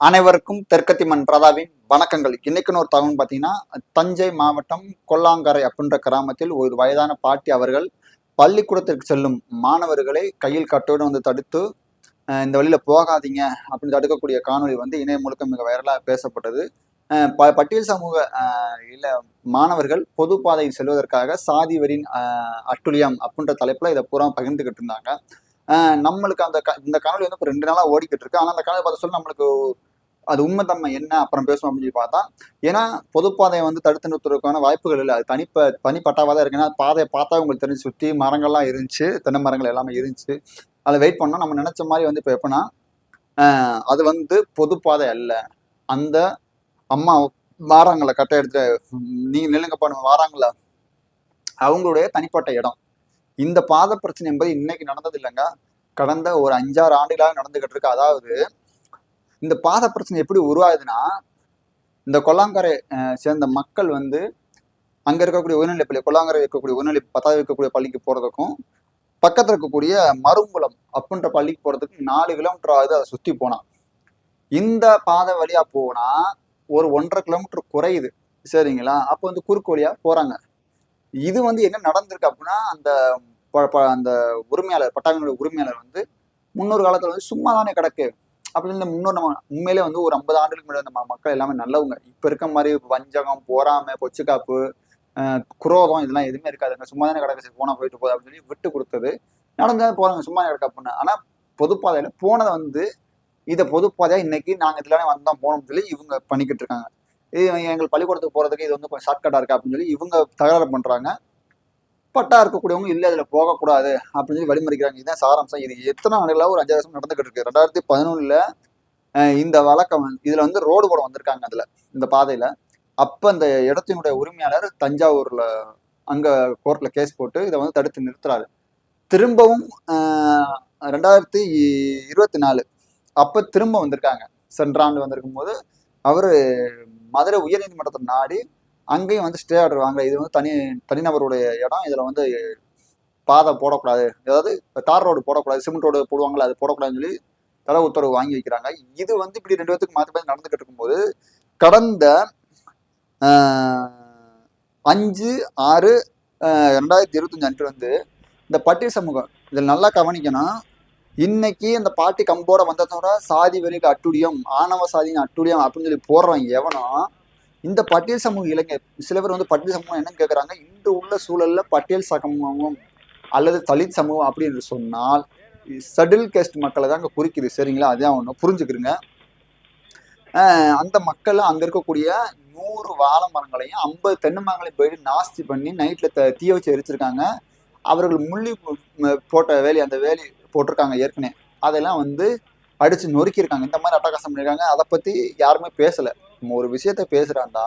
அனைவருக்கும் தெற்கத்திமன் பிரதாவின் வணக்கங்கள். இன்னைக்குன்னு ஒரு தகவல் பார்த்தீங்கன்னா தஞ்சை மாவட்டம் கொல்லாங்கரை அப்படின்ற கிராமத்தில் ஒரு வயதான பாட்டி அவர்கள் பள்ளிக்கூடத்திற்கு செல்லும் மாணவர்களை கையில் கட்டோடு வந்து தடுத்து இந்த வழியில போகாதீங்க அப்படின்னு தடுக்கக்கூடிய காணொளி வந்து இணையம் முழுக்க மிக வைரலாக பேசப்பட்டது. ப பட்டியல் சமூக இல்லை மாணவர்கள் பொது பாதையில் செல்வதற்காக சாதி வரின் அஹ், அட்டுழியம் அப்படின்ற தலைப்பில் இதை பூரா பகிர்ந்துகிட்டு இருந்தாங்க. நம்மளுக்கு அந்த க- இந்த காணொளி வந்து இப்போ ரெண்டு நாளாக ஓடிக்கிட்டு இருக்கு ஆனால் அந்த காணொலி பார்த்து சொல்லி நம்மளுக்கு அது உண்மை உண்மைத்தன்மை என்ன? அப்புறம் பேசுவோம் அப்படின்னு சொல்லி பார்த்தா ஏன்னா பொதுப்பாதையை வந்து தடுத்து நிறுத்துறதுக்கான வாய்ப்புகள் இல்லை. அது தனிப்ப தனிப்பட்டாவாக தான் இருக்கு. ஏன்னா பாதையை பார்த்தா உங்களுக்கு தெரிஞ்சு சுற்றி மரங்கள்லாம் இருந்துச்சு. தென்னை மரங்கள் எல்லாமே இருந்துச்சு. அதை வெயிட் பண்ணோம். நம்ம நினச்ச மாதிரி வந்து இப்போ எப்படின்னா அது வந்து பொதுப்பாதை அல்ல. அந்த அம்மா வாராங்கள கட்டை எடுத்து நீங்கள் நில்லுங்கப்பா பண்ணுங்க வாராங்கள அவங்களுடைய தனிப்பட்ட இடம். இந்த பாதை பிரச்சனை என்பது இன்னைக்கு நடந்தது இல்லைங்க. கடந்த ஒரு அஞ்சாறு ஆண்டுகளாக நடந்துகிட்டு இருக்கு. அதாவது இந்த பாதை பிரச்சனை எப்படி உருவாகுதுன்னா இந்த கொல்லாங்கரை சேர்ந்த மக்கள் வந்து அங்க இருக்கக்கூடிய உயர்நிலை பள்ளி கொல்லாங்கரை இருக்கக்கூடிய உயர்நிலை பத்தாவது இருக்கக்கூடிய பள்ளிக்கு போறதுக்கும் பக்கத்துல இருக்கக்கூடிய மருங்குளம் அப்படின்ற பள்ளிக்கு போறதுக்கும் நாலு கிலோமீட்டர் ஆகுது. அதை சுத்தி போனான் இந்த பாதை வழியா போனா ஒரு ஒன்றரை கிலோமீட்டர் குறையுது. சரிங்களா? அப்போ வந்து குறுக்கு வழியா போறாங்க. இது வந்து என்ன நடந்திருக்கு அப்படின்னா அந்த அந்த உரிமையாளர் பட்டாவினுடைய உரிமையாளர் வந்து முன்னொரு காலத்தில் வந்து சும்மா தானே கிடக்கு. அப்படின்னு இந்த முன்னோர் நம்ம உண்மையிலே வந்து ஒரு ஐம்பது ஆண்டுகளுக்கு முன்னாடி நம்ம மக்கள் எல்லாமே நல்லவங்க. இப்போ இருக்க மாதிரி வஞ்சகம் பொறாமை பொச்சுக்காப்பு குரோதம் இதெல்லாம் எதுவுமே இருக்காதுங்க. சும்மா தானே கிடக்கு. சரி, போனால் போயிட்டு போகுது அப்படின்னு சொல்லி விட்டு கொடுத்தது. நடந்தாலும் போகிறாங்க சும்மா கிடக்கு அப்படின்னு. ஆனால் பொதுப்பாதையில் போனதை வந்து இதை பொதுப்பாதையாக இன்னைக்கு நாங்கள் இதுல வந்தோம் போனோம்னு சொல்லி இவங்க பண்ணிக்கிட்டு இருக்காங்க. இது எங்கள் பள்ளிக்கூடத்துக்கு போகிறதுக்கு இது வந்து கொஞ்சம் ஷார்ட்கட்டாக இருக்கா அப்படின்னு சொல்லி இவங்க தகராறு பண்ணுறாங்க பட்டா இருக்கக்கூடியவங்க இல்லை அதில் போகக்கூடாது அப்படின்னு சொல்லி வழிமறிக்கிறாங்க. இதுதான் சாராம்சம். இது எத்தனை ஆண்டுகளாக ஒரு அஞ்சாறு வருஷம் நடந்துகிட்டு இருக்கு. ரெண்டாயிரத்தி பதினொன்றில் இந்த வழக்கம் இதில் வந்து ரோடு போட வந்திருக்காங்க அதில் இந்த பாதையில். அப்போ அந்த இடத்தினுடைய உரிமையாளர் தஞ்சாவூரில் அங்கே கோர்ட்டில் கேஸ் போட்டு இதை வந்து தடுத்து நிறுத்துறாரு. திரும்பவும் ரெண்டாயிரத்தி இருபத்தி நாலு அப்போ திரும்ப வந்திருக்காங்க. சென்ற ஆண்டு வந்திருக்கும் போது அவர் மதுரை உயர்நீதிமன்றத்தை நாடி அங்கேயும் வந்து ஸ்டே ஆர்டர் வாங்கல இது வந்து தனி தனிநபருடைய இடம். இதில் வந்து பாதை போடக்கூடாது. அதாவது தார் ரோடு போடக்கூடாது சிமெண்ட் ரோடு போடுவாங்கல்ல அது போடக்கூடாதுன்னு சொல்லி தடை உத்தரவு வாங்கி வைக்கிறாங்க. இது வந்து இப்படி ரெண்டு பேத்துக்கு மாற்றி மாற்றி நடந்துகிட்டு இருக்கும்போது கடந்த அஞ்சு ஆறு ரெண்டாயிரத்தி இருபத்தஞ்சு அன்று வந்து இந்த பட்டி சமூகம் இதில் நல்லா கவனிக்கணும். இன்னைக்கு அந்த பாட்டி கம்போட வந்ததோட சாதி வெளியில் அட்டுடியம் ஆணவ சாதியின் அட்டுடியம் அப்படின்னு சொல்லி போடுறவன் எவனும் இந்த பட்டியல் சமூக இளைஞர் சில பேர் வந்து பட்டியல் சமூகம் என்னன்னு கேட்குறாங்க இன்று உள்ள சூழலில் பட்டியல் சமூகம் அல்லது தலித் சமூகம் அப்படின்னு சொன்னால் சடில் கேஸ்ட் மக்களை தான் அங்கே குறிக்குது. சரிங்களா? அதான் ஒன்று புரிஞ்சுக்கிறங்க அந்த மக்கள் அங்கே இருக்கக்கூடிய நூறு வாழை மரங்களையும் ஐம்பது தென்னை மரங்களையும் போயிட்டு நாஸ்தி பண்ணி நைட்டில் த தீய வச்சு எரிச்சிருக்காங்க. அவர்கள் முள்ளி போட்ட வேலி அந்த வேலி போட்டிருக்காங்க ஏற்கனவே. அதெல்லாம் வந்து அடித்து நொறுக்கியிருக்காங்க. இந்த மாதிரி அட்டகாசம் பண்ணியிருக்காங்க. அதை பற்றி யாருமே பேசலை. நம்ம ஒரு விஷயத்த பேசுகிறான்னா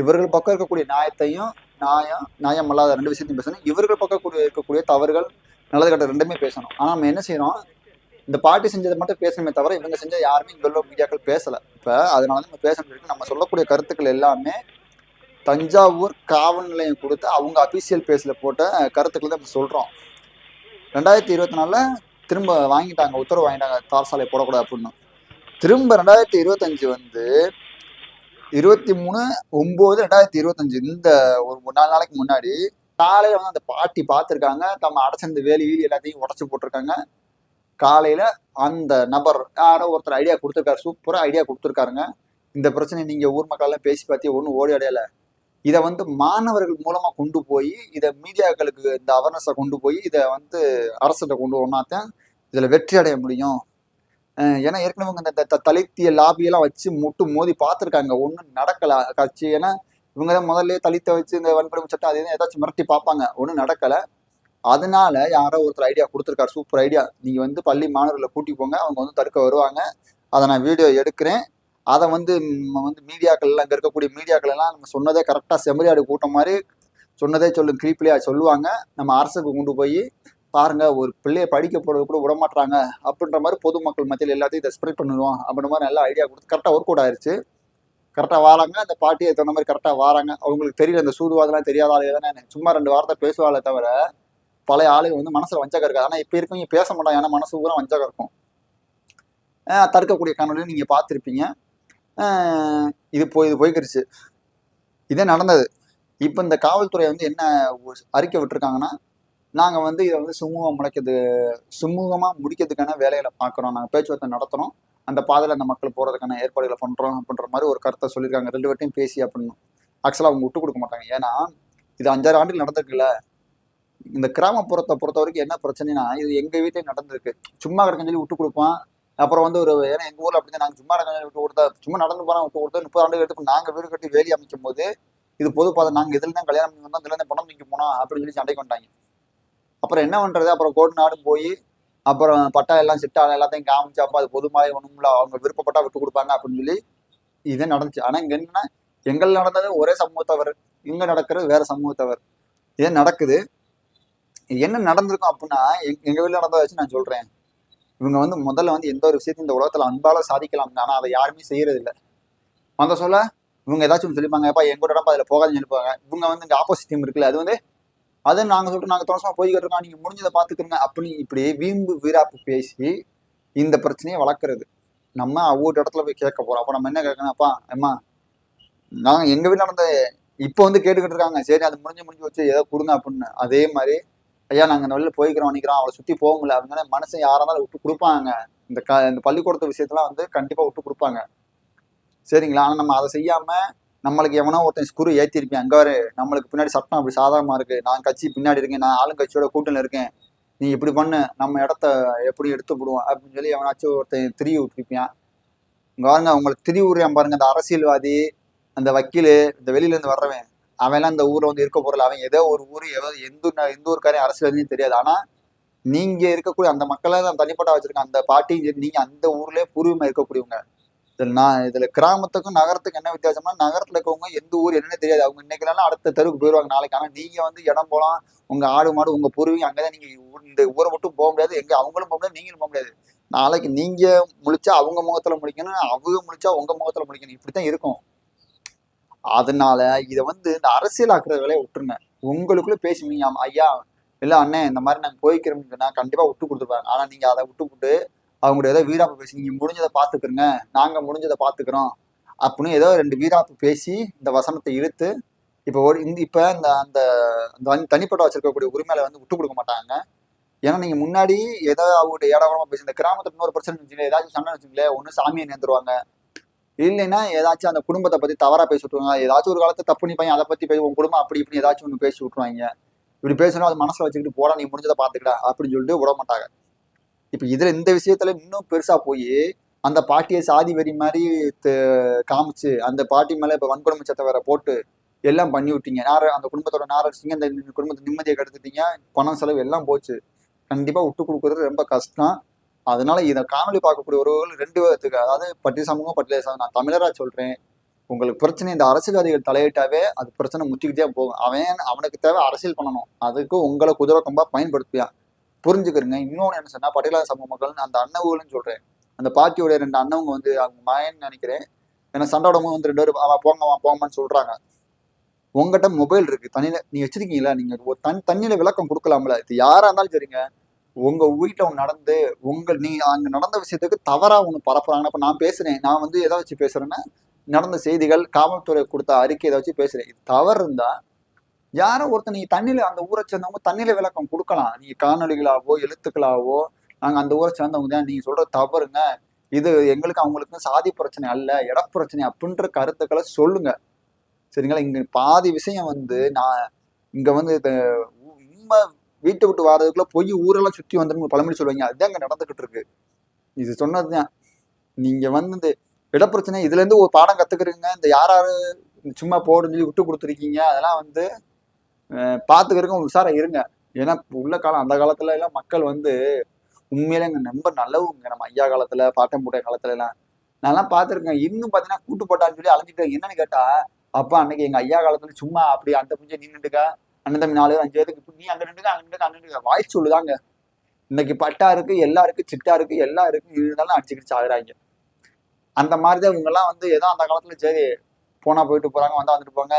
இவர்கள் பக்கம் இருக்கக்கூடிய நியாயத்தையும் நியாயம் நியாயம் அல்லாத ரெண்டு விஷயத்தையும் பேசணும். இவர்கள் பக்கம் கூடிய இருக்கக்கூடிய தவறுகள் நல்லது கட்ட ரெண்டுமே பேசணும். ஆனா நம்ம என்ன செய்யறோம்? இந்த பாட்டி செஞ்சதை மட்டும் பேசணுமே தவிர இவங்க செஞ்ச யாருமே இங்க உள்ள மீடியாக்கள் பேசல. இப்ப அதனால நம்ம பேசணும் நம்ம சொல்லக்கூடிய கருத்துக்கள் எல்லாமே தஞ்சாவூர் காவல் நிலையம் கொடுத்து அவங்க அபிஷியல் பேஸில் போட்ட கருத்துக்கள் தான் நம்ம சொல்கிறோம் ரெண்டாயிரத்தி இருபத்தி நாலில் திரும்ப வாங்கிட்டாங்க உத்தரவு வாங்கிட்டாங்க தார் சாலை போடக்கூடாது அப்படின்னு. திரும்ப ரெண்டாயிரத்தி இருபத்தஞ்சு வந்து இருபத்தி மூணு ஒன்பது ரெண்டாயிரத்தி இருபத்தஞ்சு. இந்த ஒரு நாலு நாளைக்கு முன்னாடி காலையில வந்து அந்த பாட்டி பார்த்துருக்காங்க. தம்ம அடைச்சிருந்த வேலி வீலி எல்லாத்தையும் உடச்சு போட்டிருக்காங்க. காலையில அந்த நபர் யாரோ ஒருத்தர் ஐடியா கொடுத்துருக்காரு. சூப்பரா ஐடியா கொடுத்துருக்காருங்க. இந்த பிரச்சனை நீங்க ஊர் மக்கள் எல்லாம் பேசி பார்த்தி ஒன்றும் ஓடி அடையல. இதை வந்து மாணவர்கள் மூலமா கொண்டு போய் இதை மீடியாக்களுக்கு இந்த அவேர்னஸை கொண்டு போய் இதை வந்து அரசுகிட்ட கொண்டு போனாத்தான் இதுல வெற்றி அடைய முடியும். ஏன்னா ஏற்கனவே இவங்க த- தலித்திய லாபியெல்லாம் வச்சு முட்டு மோதி பார்த்துருக்காங்க. ஒன்றும் நடக்கலை. கட்சி ஏன்னா இவங்க தான் முதல்ல தலித்தை வச்சு இந்த வன்கொடுமை சட்டம் அது ஏதாச்சும் மிரட்டி பார்ப்பாங்க. ஒன்றும் நடக்கலை. அதனால யாரோ ஒருத்தர் ஐடியா கொடுத்துருக்காரு. சூப்பர் ஐடியா நீங்கள் வந்து பள்ளி மாணவர்களை கூட்டி போங்க. அவங்க வந்து தடுக்க வருவாங்க. அதை நான் வீடியோ எடுக்கிறேன். அதை வந்து வந்து மீடியாக்கள்லாம் அங்கே இருக்கக்கூடிய மீடியாக்கள்லாம் நம்ம சொன்னதே கரெக்டாக செம்மறியாடு கூட்டம் மாதிரி சொன்னதே சொல்லும் கிரீப்லியா சொல்லுவாங்க. நம்ம அரசுக்கு கொண்டு போய் பாருங்க ஒரு பிள்ளைய படிக்க போறது கூட விடமாட்டாங்க அப்படின்ற மாதிரி பொதுமக்கள் மத்தியில் எல்லாத்தையும் இதை ஸ்ப்ரெட் பண்ணுவோம். அப்படின்ற மாதிரி நல்ல ஐடியா கொடுத்து கரெக்டாக ஒர்க் அவுட் ஆயிடுச்சு கரெக்டாக வராங்க அந்த பாட்டியை தகுந்த மாதிரி கரெக்டாக வராங்க. அவங்களுக்கு தெரியல அந்த சூதுவாதெல்லாம் தெரியாத ஆளுங்க தானே. சும்மா ரெண்டு வார்த்தை பேசுவாளே தவிர பழைய ஆளுங்க வந்து மனசில் வஞ்சகம் இருக்காது. ஆனால் இப்போ இருக்கவங்க பேச மாட்டாங்க. ஏன்னா மனசு பூரா வஞ்சகம் இருக்கும். தடுக்கக்கூடிய காணொலியும் நீங்கள் பார்த்துருப்பீங்க. இது போய் இது போய்க்கிருச்சு. இதே நடந்தது. இப்போ இந்த காவல்துறை வந்து என்ன ஒரு அறிக்கை விட்டுருக்காங்கன்னா நாங்கள் வந்து இதை வந்து சுமூகம் முளைக்கிறது சுமூகமாக முடிக்கிறதுக்கான வேலையில பார்க்குறோம் நாங்கள் பேச்சுவார்த்தை நடத்துகிறோம் அந்த பாதையில் அந்த மக்கள் போகிறதுக்கான ஏற்பாடுகளை பண்ணுறோம் அப்படின்ற மாதிரி ஒரு கருத்தை சொல்லியிருக்காங்க. ரெண்டு பேர்ட்டையும் பேசி அப்படின்னு ஆக்சுவலாக அவங்க விட்டு கொடுக்க மாட்டாங்க. ஏன்னா இது அஞ்சாறு ஆண்டுகள் நடந்திருக்குல்ல. இந்த கிராமப்புறத்தை பொறுத்த வரைக்கும் என்ன பிரச்சனைனா இது எங்கள் வீட்டிலே நடந்திருக்கு. சும்மா கிடக்குன்னு சொல்லி விட்டு கொடுப்பான். அப்புறம் வந்து ஒரு ஏன்னா எங்கள் ஊரில் அப்படி நாங்கள் சும்மா கிடக்குன்னு விட்டு கொடுத்தா சும்மா நடந்து போறான் விட்டு கொடுத்தா முப்பது ஆண்டுகள் எடுத்து நாங்கள் வீடு கட்டி வேலி அமைக்கும் போது இது பொது பாதை. நாங்கள் இதில் தான் கல்யாணம் பண்ணி வந்தோம். இதில் தான் பணம் நிற்க போனோம் அப்படின்னு சொல்லி சண்டைக்கு கொண்டாங்க அப்புறம் என்ன பண்ணுறது அப்புறம் கோட் நாடு போய் அப்புறம் பட்டா எல்லாம் சிட்டால எல்லாத்தையும் காமிச்சு அப்போ அது பொதுமாய் ஒன்றும்ல அவங்க விருப்பப்பட்டா விட்டு கொடுப்பாங்க அப்படின்னு சொல்லி இதே நடந்துச்சு. ஆனால் இங்கே என்னன்னா எங்கள் நடந்தது ஒரே சமூகத்தவர். இங்கே நடக்கிறது வேற சமூகத்தவர். இதே நடக்குது. என்ன நடந்திருக்கும் அப்படின்னா எங்க எங்க வீட்டில் நடந்ததை வச்சு நான் சொல்றேன். இவங்க வந்து முதல்ல வந்து எந்த ஒரு விஷயத்தையும் இந்த உலகத்துல அன்பால சாதிக்கலாம் ஆனா அதை யாருமே செய்யறது இல்லை. வந்த சொல்ல இவங்க ஏதாச்சும் சொல்லிப்பாங்க அப்பா எங்க கூட அதில் போகாதுன்னு சொல்லிப்பாங்க. இவங்க வந்து இந்த ஆப்போசிட் டீம் இருக்குல்ல அது வந்து அதை நாங்க சொல்லிட்டு நாங்க தோசமா போய்கிட்டு இருக்கோம் நீங்க முடிஞ்சதை பாத்துக்கிறங்க அப்படின்னு இப்படி வீம்பு வீராப்பு பேசி இந்த பிரச்சனையை வளர்க்கறது. நம்ம ஒவ்வொரு இடத்துல போய் கேட்க போறோம். அப்ப நம்ம என்ன கேட்கணும்? அப்பா ஏம்மா நாங்க எங்க வீட்டுல நடந்த இப்போ வந்து கேட்டுக்கிட்டு இருக்காங்க. சரி அது முடிஞ்சு முடிஞ்சு வச்சு ஏதோ கொடுங்க அப்படின்னு. அதே மாதிரி ஐயா நாங்க இந்த வழியில போய்க்கிறோம் நிக்கிறோம் அவளை சுத்தி போக முடியல. அவங்க மனசை யாரா இருந்தாலும் விட்டு கொடுப்பாங்க. இந்த க இந்த பள்ளிக்கூடத்து விஷயத்தெல்லாம் வந்து கண்டிப்பா விட்டு கொடுப்பாங்க. சரிங்களா? ஆனா நம்ம அதை செய்யாம நம்மளுக்கு எவனோ ஒருத்தன் ஸ்குரு ஏற்றிருப்பேன் அங்கே வரு நம்மளுக்கு பின்னாடி சட்டம் அப்படி சாதகமாக இருக்கு. நான் கட்சி பின்னாடி இருக்கேன். நான் ஆளுங்கட்சியோட கூட்டணியில் இருக்கேன். நீ இப்படி பண்ணு நம்ம இடத்த எப்படி எடுத்து போடுவோம் அப்படின்னு சொல்லி எவனாச்சும் ஒருத்தன் திரி விட்டுருப்பியான் பாருங்க உங்களுக்கு திரி விடுறான் பாருங்க. அந்த அரசியல்வாதி அந்த வக்கீல் இந்த வெளியிலேருந்து வர்றவன் அவன்லாம் இந்த ஊரில் வந்து இருக்க போகிறல அவன் ஏதோ ஒரு ஊர் ஏதோ எந்த எந்த ஊருக்காரையும் அரசியல்வாதியும் தெரியாது. ஆனால் நீங்க இருக்கக்கூடிய அந்த மக்களை தான் தனிப்பட்ட வச்சுருக்க அந்த பாட்டி நீங்கள் அந்த ஊர்லேயே பூர்வமாக இருக்கக்கூடியவங்க. இதில் நான் இதில் கிராமத்துக்கும் நகரத்துக்கும் என்ன வித்தியாசம்னா நகரத்தில் இருக்கவங்க எந்த ஊர் என்னன்னு தெரியாது. அவங்க இன்னைக்கு அடுத்த தெருவுக்கு போயிடுவாங்க நாளைக்கு. ஆனால் நீங்கள் வந்து இடம் போகலாம் உங்கள் ஆடு மாடு உங்கள் பூர்வீகம் அங்கே தான் நீங்கள் இந்த ஊரை மட்டும் போக முடியாது. எங்கே அவங்களும் போக முடியாது நீங்களும் போக முடியாது. நாளைக்கு நீங்கள் முழிச்சா அவங்க முகத்தில் முடிக்கணும் அவங்க முழிச்சா உங்கள் முகத்தில் முடிக்கணும் இப்படி தான் இருக்கும். அதனால இதை வந்து இந்த அரசியல் வேலையை விட்டுருங்க. உங்களுக்குள்ளே பேசுவீங்க ஐயா இல்லை அண்ணே இந்த மாதிரி நாங்க போய்க்கிறோம்னா கண்டிப்பாக விட்டு கொடுத்துருப்பாங்க. ஆனால் நீங்கள் அதை விட்டு விட்டு அவங்களோட ஏதோ வீராப்பு பேசி நீங்க முடிஞ்சதை பாத்துக்கிறங்க நாங்க முடிஞ்சதை பாத்துக்கிறோம். அப்படின்னு ஏதோ ரெண்டு வீராப்பு பேசி இந்த வசனத்தை இழுத்து இப்போ ஒரு இந்த இப்ப இந்த அந்த அந்த தனிப்பட்ட வச்சிருக்கக்கூடிய உரிமையில வந்து விட்டு கொடுக்க மாட்டாங்க. ஏன்னா நீங்க முன்னாடி ஏதோ அவங்களுடைய ஏடாவரமா பேசி இந்த கிராமத்துல இன்னொரு பிரச்சனை வச்சுங்களேன் ஏதாச்சும் சண்டை வச்சுங்களே ஒன்று சாமியை நேர்ந்துருவாங்க. இல்லைன்னா ஏதாச்சும் அந்த குடும்பத்தை பத்தி தவறா பேசி விட்டுருவாங்க. ஏதாச்சும் ஒரு காலத்துல தப்பு நீ பையன் அதை பத்தி பேசி உன் குடும்பம் அப்படி இப்படி ஏதாச்சும் ஒன்று பேசி விட்டுருவாங்க. இப்படி பேசணும் அது மனசுல வச்சுக்கிட்டு போடா நீ முடிஞ்சதை பாத்துக்கடா அப்படின்னு சொல்லிட்டு விட மாட்டாங்க இப்போ இதில் இந்த விஷயத்துல இன்னும் பெருசாக போய் அந்த பாட்டியை சாதி வெறி மாதிரி காமிச்சு அந்த பாட்டி மேலே இப்போ வன்கொடுமை சத்தை வேற போட்டு எல்லாம் பண்ணி விட்டீங்க. நார அந்த குடும்பத்தோட நாரடிச்சிங்க அந்த குடும்பத்தை நிம்மதியை கெடுத்துட்டீங்க பணம் செலவு எல்லாம் போச்சு. கண்டிப்பாக விட்டு கொடுக்கறது ரொம்ப கஷ்டம். அதனால இதை காணொலி பார்க்கக்கூடிய ஒருவர்கள் ரெண்டு விதத்துக்கு அதாவது பட்டி சமூகம் பட்டியல சமூகம் நான் தமிழராக சொல்கிறேன் உங்களுக்கு பிரச்சனை இந்த அரசியல்வாதிகள் தலையிட்டாவே அது பிரச்சனை முத்திக்கிட்டே போகும். அவன் அவனுக்கு தேவை அரசியல் பண்ணணும். அதுக்கு உங்களை குதிரை கொம்பா பயன்படுத்தியா புரிஞ்சுக்கிறங்க. இன்னொன்று என்ன சொன்னால் பட்டியலாத சமூக மக்கள் அந்த அண்ணவுகள்னு சொல்கிறேன் அந்த பார்ட்டியோட ரெண்டு அண்ணவங்க வந்து அவங்க மாயன்னு நினைக்கிறேன். ஏன்னா சண்டை வந்து ரெண்டு பேரும் அவன் போங்க அவன் போங்கன்னு சொல்கிறாங்க உங்ககிட்ட மொபைல் இருக்குது தண்ணியில் நீ வச்சிருக்கீங்களா? நீங்கள் ஒரு தன் தண்ணியில் விளக்கம் கொடுக்கலாம்ல. இது யாராக இருந்தாலும் சரிங்க. உங்கள் வீட்டில் ஒன்று நடந்து உங்கள் நீ அங்கே நடந்த விஷயத்துக்கு தவறாக ஒன்று பரப்புகிறாங்க அப்போ நான் பேசுகிறேன் நான் வந்து எதை வச்சு பேசுகிறேன்னா நடந்த செய்திகள் காவல்துறை கொடுத்த அறிக்கை இதை வச்சு பேசுகிறேன் இது தவறு இருந்தால் யாரோ ஒருத்தர் நீங்க தண்ணியில அந்த ஊரை சேர்ந்தவங்க தண்ணியில விளக்கம் கொடுக்கலாம். நீங்க காணொலிகளாவோ எழுத்துக்களாவோ நாங்க அந்த ஊரை சேர்ந்தவங்க தான். நீங்க சொல்ற தவறுங்க. இது எங்களுக்கு அவங்களுக்கு சாதி பிரச்சனை அல்ல இட பிரச்சனை அப்படின்ற கருத்துக்களை சொல்லுங்க. சரிங்களா? இங்க பாதி விஷயம் வந்து நான் இங்க வந்து உண்மை வீட்டை விட்டு வர்றதுக்குள்ள போய் ஊரெல்லாம் சுத்தி வந்துடும் பழமொழி சொல்லுவாங்க. அதுதான் இங்க நடந்துகிட்டு இருக்கு. இது சொன்னதுதான். நீங்க வந்து இந்த இடப்பிரச்சனை இதுல இருந்து ஒரு பாடம் கத்துக்கிறீங்க. இந்த யார் சும்மா போடுன்னு சொல்லி விட்டு கொடுத்துருக்கீங்க. அதெல்லாம் வந்து அஹ், உஷாராக உஷாரா இருங்க. ஏன்னா உள்ள காலம் அந்த காலத்துல எல்லாம் மக்கள் வந்து உண்மையிலே இங்க ரொம்ப நல்லவங்க. நம்ம ஐயா காலத்துல பாட்டம் போட்ட காலத்துல எல்லாம். நான்லாம் பார்த்துருக்கேன் இன்னும் பார்த்தீங்கன்னா கூட்டு போட்டான்னு சொல்லி அலைஞ்சிட்டு என்னன்னு கேட்டா அப்பா அன்னைக்கு எங்க ஐயா காலத்துல சும்மா அப்படி அந்த புஞ்சை நின்னுட்டுக்க? அண்ணன் தம்பி நாலு அஞ்சு பேருக்கு நீ அங்க நின்றுக்க அங்க நின்றுக்க அங்கே நின்றுக்க வாய் சொல்லுதாங்க. இன்னைக்கு பட்டா இருக்கு எல்லா இருக்கு சிட்டா இருக்கு எல்லா இருக்கு இருந்தாலும் அடிச்சுக்கிட்டு சாகுறாங்க. அந்த மாதிரிதான் தான் இவங்கெல்லாம் வந்து ஏதோ அந்த காலத்துல சரி போனா போயிட்டு போறாங்க வந்தா வந்துட்டு போங்க.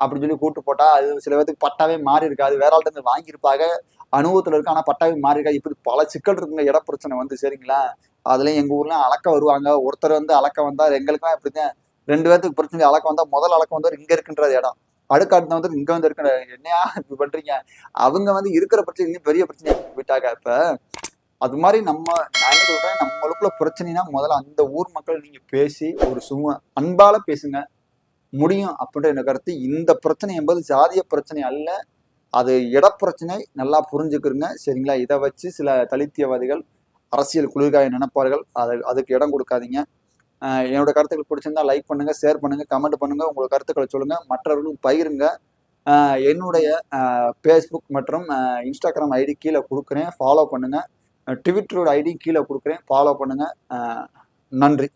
அப்படின்னு சொல்லி கூட்டு போட்டா அது சில பேருக்கு பட்டாவே மாறி இருக்காது. வேற ஆள்கிட்ட வாங்கியிருப்பாங்க. அனுபவத்துல இருக்கு ஆனா பட்டாவி மாறிக்கா இப்படி பல சிக்கல் இருக்குங்க. இட பிரச்சனை வந்து சரிங்களா? அதுலயும் எங்க ஊர்ல அளக்க வருவாங்க. ஒருத்தர் வந்து அளக்க வந்தா எங்களுக்குலாம் எப்படிதான் ரெண்டு பேர்த்துக்கு பிரச்சனை அளக்க வந்தா முதல் அளக்க வந்தவர் இங்க இருக்குன்றது இடம். அடுக்க அடுத்த வந்து இங்க வந்து இருக்கிற என்னையா இப்படி பண்றீங்க? அவங்க வந்து இருக்கிற பிரச்சனை இன்னும் பெரிய பிரச்சனை போயிட்டாங்க இப்ப அது மாதிரி நம்ம நான் என்ன சொல்றேன் நம்மளுக்குள்ள பிரச்சனைனா முதல்ல அந்த ஊர் மக்கள் நீங்க பேசி ஒரு சும அன்பால பேசுங்க. முடியும் அப்படின்ற கருத்து. இந்த பிரச்சனை என்பது ஜாதிய பிரச்சனை அல்ல. அது இடப்பிரச்சனை. நல்லா புரிஞ்சுக்கிறங்க சரிங்களா? இதை வச்சு சில தலித்தியவாதிகள் அரசியல் குளிர்காய நினைப்பார்கள். அது அதுக்கு இடம் கொடுக்காதீங்க. என்னோட கருத்துக்கள் பிடிச்சிருந்தா லைக் பண்ணுங்க ஷேர் பண்ணுங்க கமெண்ட் பண்ணுங்க. உங்களோட கருத்துக்களை சொல்லுங்க. மற்றவர்களும் பகிருங்க. என்னுடைய ஃபேஸ்புக் மற்றும் இன்ஸ்டாகிராம் ஐடி கீழே கொடுக்குறேன். ஃபாலோ பண்ணுங்க. ட்விட்டரோட ஐடி கீழே கொடுக்குறேன். ஃபாலோ பண்ணுங்க. நன்றி.